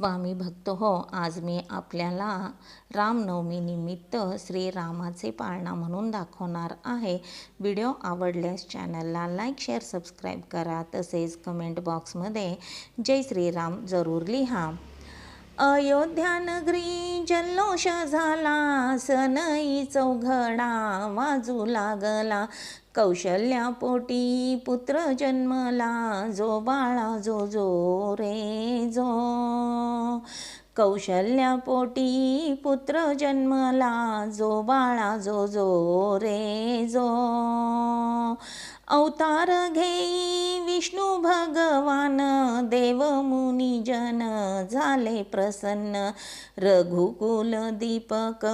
स्वामी भक्त हो आज मी आपल्याला रामनवमीनिमित्त श्रीरामाचे पाळणा म्हणून दाखवणार आहे. व्हिडिओ आवडल्यास चॅनलला लाईक शेअर सबस्क्राईब करा. तसेच कमेंट बॉक्समध्ये जय श्रीराम जरूर लिहा. अयोध्यानगरी जल्लोष झाला सनई चौघडा वाजू लागला. कौशल्या पोटी पुत्र जन्मला जो बाळा जो जो रे जो. कौशल्यापोटी पुत्र जन्मला जो बाळा जो जो रे जो. अवतार घेई विष्णू भगवान देव निजन झाले प्रसन्न. रघुकुल दीपक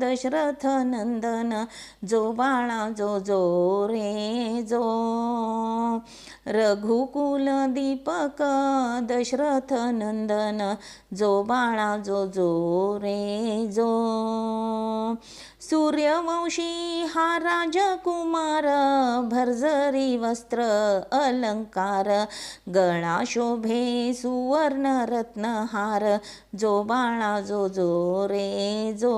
दशरथ नंदन जो बाळा जो जो रे जो. रघुकुल दीपक दशरथ नंदन जो बाळा जो जो रे जो. सूर्यवंशी हा राजकुमार भरजरी वस्त्र अलंकार गळा शोभे सुवर्ण रत्नहार जो बाळा जो जो रे जो.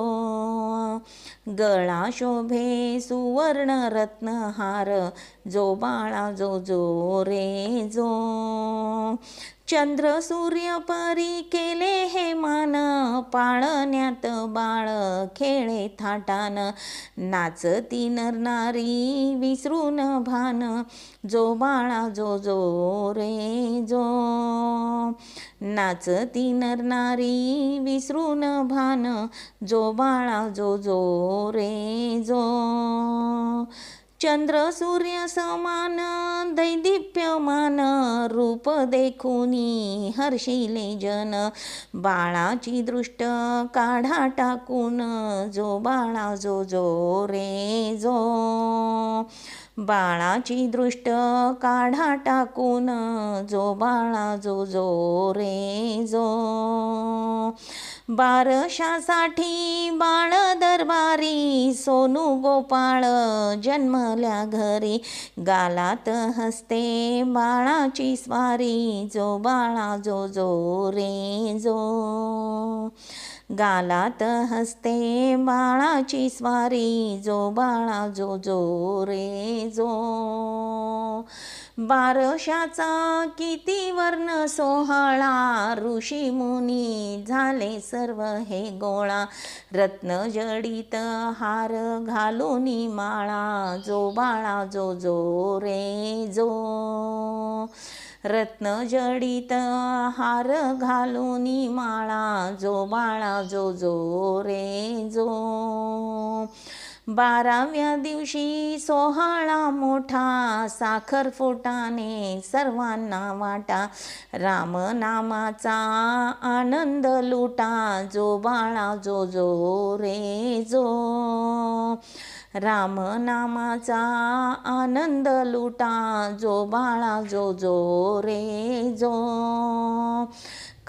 गळा शोभे सुवर्ण रत्नहार जो बाळा जो जो रे जो. चंद्र सूर्य परी केले हे मान पाळण्यात बाळ खेळे थाटान. नाचती नरनारी विसरून भान जो बाळा जो जो रे जो. नाचती नरनारी विसरून भान जो बाळा जो जो रे जो. चंद्र सूर्य समान दैदिप्यमान रूप देखुनी हर्षिले जन. बाळाची दृष्ट काढा टाकून जो बाळा जो जो रे जो. बाळाची दृष्ट काढा टाकून जो बाळा जो जो रे जो. बारशासाठी बाळ दरबारी सोनू गोपाळ जन्मल्या घरी. गालात हसते बाळाची स्वारी जो बाळा जो जो रे जो. गालात हसते बाळाची स्वारी जो बाळा जो जो रे जो. बारशाचा किती वर्ण सोहळा ऋषी मुनी झाले सर्व हे गोळा. रत्न जडित हार घालून माळा जो बाळा जो जो रे जो. रत्न जडित हार घालून माळा जो बाळा जो जो रे जो. बाराव्या दिवशी सोहळा मोठा साखर फोटाने सर्वांना वाटा. रामनामाचा आनंद लुटा जो बाळा जो जो. रे जो रामनामाचा आनंद लुटा जो बाळा जो जो रे जो.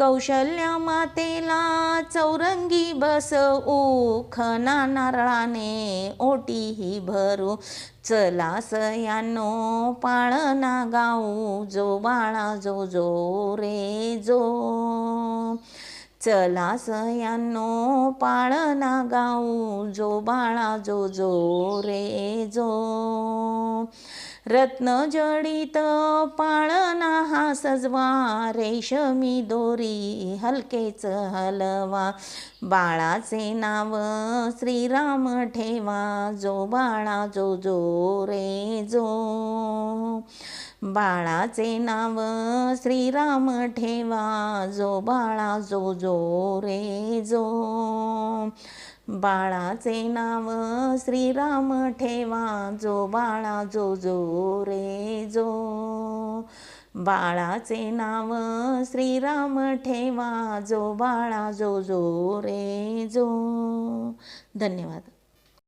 कौशल्या मातेला चौरंगी बसवू खना नारळाने ओटी ही भरू. चला सयानो पाळना गाऊ जो बाळा जो जो रे जो. चला सयानो पाळना गाऊ जो बाळा जो जो रे जो. रत्न जडित पाळणा हा सजवा. रेशमी दोरी हलकेच हलवा. बाळाचे नाव श्रीराम ठेवा. जो बाळा जो जो रे जो. बाळाचे नाव श्रीराम ठेवा. जो बाळा जो जो रे जो. बाळाचे नाव श्रीराम ठेवा जो बाळा जो जो रे जो. बाळाचे नाव श्रीराम ठेवा जो बाळा जो जो रे जो. धन्यवाद.